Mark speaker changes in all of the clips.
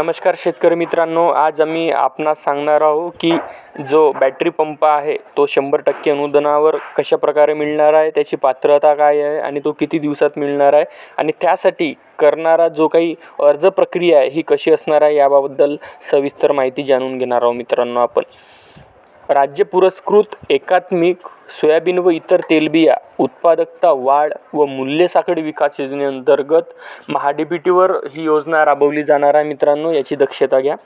Speaker 1: नमस्कार शेतकरी मित्रांनो आज आम्ही आपणास सांगणार आहोत की जो बॅटरी पंप आहे तो शंभर टक्के अनुदानावर कशा प्रकारे मिळणार आहे त्याची पात्रता काय आहे आणि तो किती दिवसात मिळणार आहे आणि त्यासाठी करणारा जो काही अर्ज प्रक्रिया आहे ही कशी असणार आहे याबाबद्दल सविस्तर माहिती जाणून घेणार आहोत मित्रांनो आपण. राज्य पुरस्कृत एकात्मिक सोयाबीन व इतर तेलबिया उत्पादकता वाढ व मूल्य साखळी विकास योजनेअंतर्गत महाडीबीटीवर ही योजना राबवली जाणार आहे मित्रांनो याची दक्षता घ्या.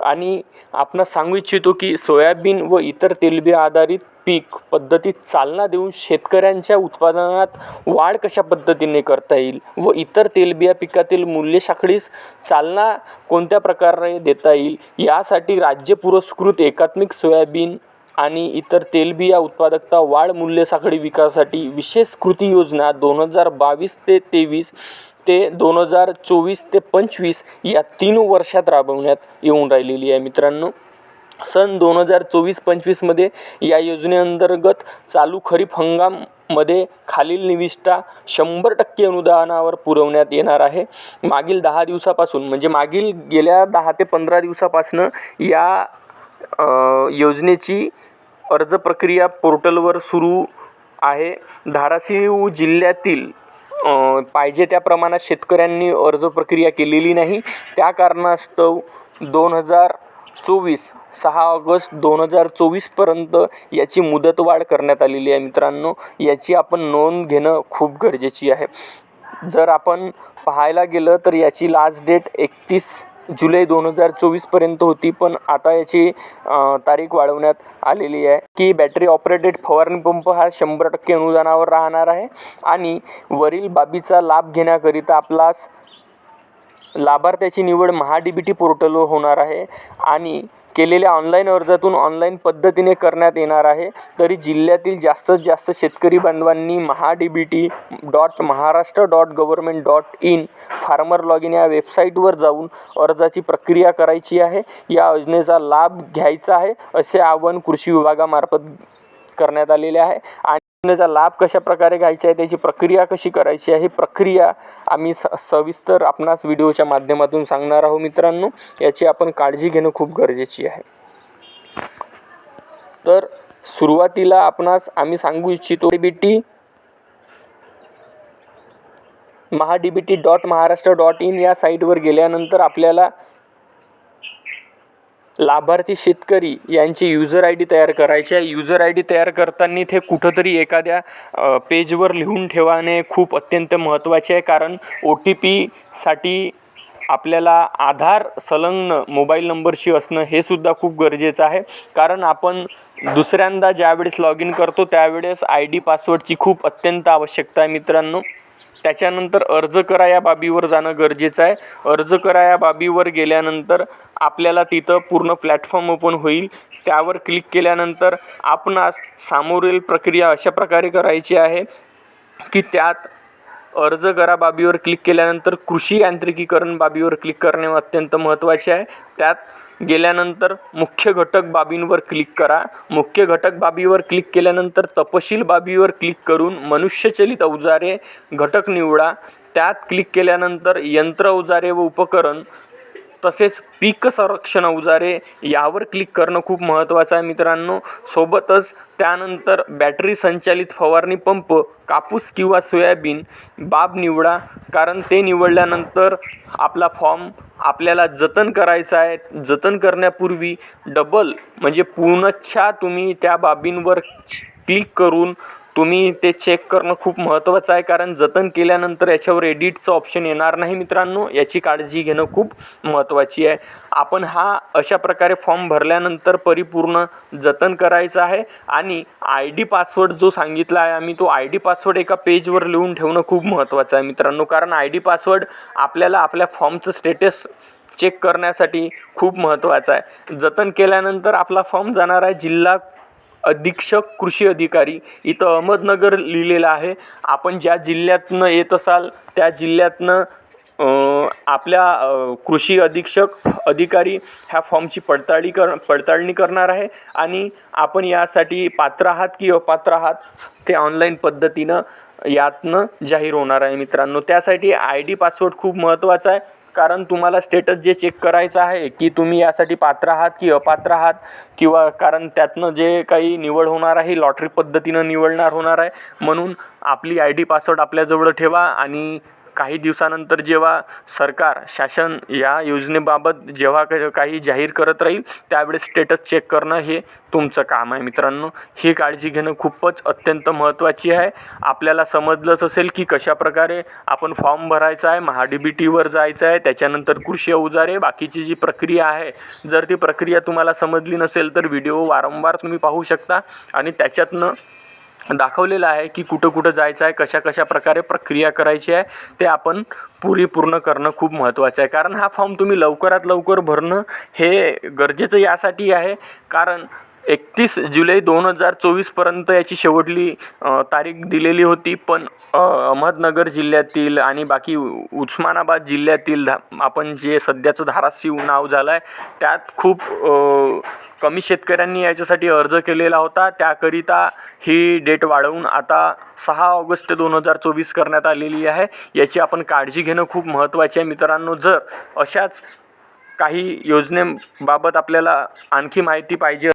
Speaker 1: आणि आपणास सांगू इच्छितो की सोयाबीन व इतर तेलबिया आधारित पीक पद्धतीत चालना देऊन शेतकऱ्यांच्या उत्पादनात वाढ कशा पद्धतीने करता येईल व इतर तेलबिया पिकातील मूल्य साखळीस चालना कोणत्या प्रकारे देता येईल यासाठी राज्य पुरस्कृत एकात्मिक सोयाबीन आणि इतर तेलबिया उत्पादकता वाढ मूल्य साखळी विकासासाठी विशेष कृती योजना दोन हजार बावीस ते तेवीस ते दोन हजार चोवीस ते पंचवीस या तीन वर्षात राबवण्यात येऊन राहिलेली आहे मित्रांनो. सन दोन हजार चोवीस पंचवीसमध्ये या योजनेअंतर्गत चालू खरीप हंगाममध्ये खालील निविष्ठा शंभर टक्के अनुदानावर पुरवण्यात येणार आहे. मागील दहा दिवसापासून म्हणजे मागील गेल्या दहा ते पंधरा दिवसापासनं या योजनेची अर्ज प्रक्रिया पोर्टलवर सुरू आहे. धाराशिव जिल्ह्यातील पाहिजे त्या प्रमाणात शेतकऱ्यांनी अर्ज प्रक्रिया केलेली नाही. त्या कारणास्तव दोन हजार चोवीस सहा ऑगस्ट दोन हजार चोवीसपर्यंत याची मुदतवाढ करण्यात आलेली आहे मित्रांनो. याची आपण नोंद घेणं खूप गरजेची आहे. जर आपण पाहायला गेलं तर याची लास्ट डेट एकतीस जुलै दोन हजार चोवीसपर्यंत होती पण आता याची तारीख वाढवण्यात आलेली आहे की बॅटरी ऑपरेटेड फवारणी पंप हा शंभर टक्के अनुदानावर राहणार आहे आणि वरील बाबीचा लाभ घेण्याकरिता आपलास लाभार्थ्याची निवड महा डी बी टी पोर्टलवर होणार आहे आणि केलेल्या ऑनलाईन अर्जातून ऑनलाईन पद्धतीने करण्यात येणार आहे. तरी जिल्ह्यातील जास्तीत जास्त शेतकरी बांधवांनी Maha D B T dot Maharashtra dot government dot in farmer log in या वेबसाईटवर जाऊन अर्जाची प्रक्रिया करायची आहे. या योजनेचा लाभ घ्यायचा आहे असे आवाहन कृषी विभागामार्फत करण्यात आलेले आहे. आणि योजनेचा लाभ कशा प्रकारे घ्यायचा आहे त्याची प्रक्रिया कशी करायची आहे ही प्रक्रिया आम्ही स सविस्तर आपणास व्हिडिओच्या माध्यमातून सांगणार आहोत मित्रांनो. याची आपण काळजी घेणं खूप गरजेची आहे. तर सुरुवातीला आपणास आम्ही सांगू इच्छितो D B T Maha D B T dot Maharashtra dot in या साईटवर गेल्यानंतर आपल्याला लाभार्थी शेतकरी यांची युजर आय डी तयार करायची आहे. युजर आय डी तयार करताना ते कुठंतरी एखाद्या पेजवर लिहून ठेवाणे खूप अत्यंत महत्त्वाचे आहे. कारण ओ टी पीसाठी आपल्याला आधार संलग्न मोबाईल नंबरशी असणं हे सुद्धा खूप गरजेचं आहे. कारण आपण दुसऱ्यांदा ज्यावेळेस लॉग इन करतो त्यावेळेस आय डी पासवर्डची खूप अत्यंत आवश्यकता आहे मित्रांनो. त्याच्यानंतर अर्ज करा या बाबीवर जाणं गरजेचं आहे. अर्ज करा या बाबीवर गेल्यानंतर आपल्याला तिथं पूर्ण प्लॅटफॉर्म ओपन होईल. त्यावर क्लिक केल्यानंतर आपणास सामोरील प्रक्रिया अशा प्रकारे करायची आहे की त्यात अर्ज करा बाबीवर क्लिक केल्यानंतर कृषी यांत्रिकीकरण बाबीवर क्लिक करणे अत्यंत महत्त्वाचे आहे. त्यात गेल्यानंतर मुख्य घटक बाबींवर क्लिक करा. मुख्य घटक बाबीवर क्लिक केल्यानंतर तपशील बाबीवर क्लिक करून मनुष्यचलित अवजारे घटक निवडा. त्यात क्लिक केल्यानंतर यंत्र अवजारे व उपकरण तसेच पीक संरक्षण अवजारे यावर क्लिक करणं खूप महत्त्वाचं आहे मित्रांनो. सोबतच त्यानंतर बॅटरी संचालित फवारणी पंप कापूस किंवा सोयाबीन बाब निवडा. कारण ते निवडल्यानंतर आपला फॉर्म आपल्याला जतन करायचं आहे. जतन करण्यापूर्वी डबल म्हणजे पूर्णच्छा तुम्ही त्या बाबींवर क्लिक करून तुम्ही ते चेक करणं खूप महत्त्वाचं आहे कारण जतन केल्यानंतर याच्यावर एडिटचं ऑप्शन येणार नाही मित्रांनो. याची काळजी घेणं खूप महत्त्वाची आहे. आपण हा अशा प्रकारे फॉर्म भरल्यानंतर परिपूर्ण जतन करायचं आहे आणि आय डी पासवर्ड जो सांगितला आहे आम्ही तो आय डी पासवर्ड एका पेजवर लिहून ठेवणं खूप महत्त्वाचं आहे मित्रांनो. कारण आय डी पासवर्ड आपल्याला आपल्या फॉर्मचं स्टेटस चेक करण्यासाठी खूप महत्त्वाचं आहे. जतन केल्यानंतर आपला फॉर्म जाणार आहे जिल्हा अधीक्षक कृषी अधिकारी इथं अहमदनगर लिहिलेलं आहे. आपण ज्या जिल्ह्यातनं येत असाल त्या जिल्ह्यातनं आपल्या कृषी अधीक्षक अधिकारी ह्या फॉर्मची पडताळी कर पडताळणी करणार आहे आणि आपण यासाठी पात्र आहात की अपात्र आहात ते ऑनलाईन पद्धतीनं यातनं जाहीर होणार आहे मित्रांनो. त्यासाठी आय डी पासवर्ड खूप महत्त्वाचा आहे. कारण तुम्हाला स्टेटस जे चेक करायचं आहे की तुम्ही यासाठी पात्र आहात की अपात्र आहात किंवा कारण त्यातनं जे काही निवड होणार आहे लॉटरी पद्धतीनं निवडणार होणार आहे म्हणून आपली आय डी पासवर्ड आपल्याजवळ ठेवा आणि काही दिवसानंतर जेव्हा सरकार शासन या योजनेबाबत जेव्हा क- काही जाहीर करत राहील त्यावेळेस स्टेटस चेक करणं हे तुमचं काम आहे मित्रांनो. ही काळजी घेणं खूपच अत्यंत महत्त्वाची आहे. आपल्याला समजलंच असेल की कशाप्रकारे आपण फॉर्म भरायचा आहे महा डी बी टीवर जायचं आहे त्याच्यानंतर कृषी अवजारे बाकीची जी प्रक्रिया आहे. जर ती प्रक्रिया तुम्हाला समजली नसेल तर व्हिडिओ वारंवार तुम्ही पाहू शकता आणि त्याच्यातनं दाखवलेलं आहे की कुठं कुठं जायचं आहे कशा कशा प्रकारे प्रक्रिया करायची आहे ते आपण पुरी पूर्ण करणं खूप महत्त्वाचं आहे. कारण हा फॉर्म तुम्ही लवकरात लवकर भरणं हे गरजेचं यासाठी आहे. कारण एकतीस जुलै दोन हजार चोवीसपर्यंत याची शेवटली तारीख दिलेली होती. पण अहमदनगर जिल्ह्यातील आणि बाकी उ- उस्मानाबाद जिल्ह्यातील धा आपण जे सध्याचं धाराशिव नाव झालं आहे त्यात खूप कमी शेतकऱ्यांनी याच्यासाठी अर्ज केलेला होता. त्याकरिता ही डेट वाढवून आता सहा ऑगस्ट दोन हजार चोवीस करण्यात आलेली आहे. याची आपण काळजी घेणं खूप महत्त्वाचे आहे मित्रांनो. जर अशाच काही योजनेबाबत आपल्याला आणखी माहिती पाहिजे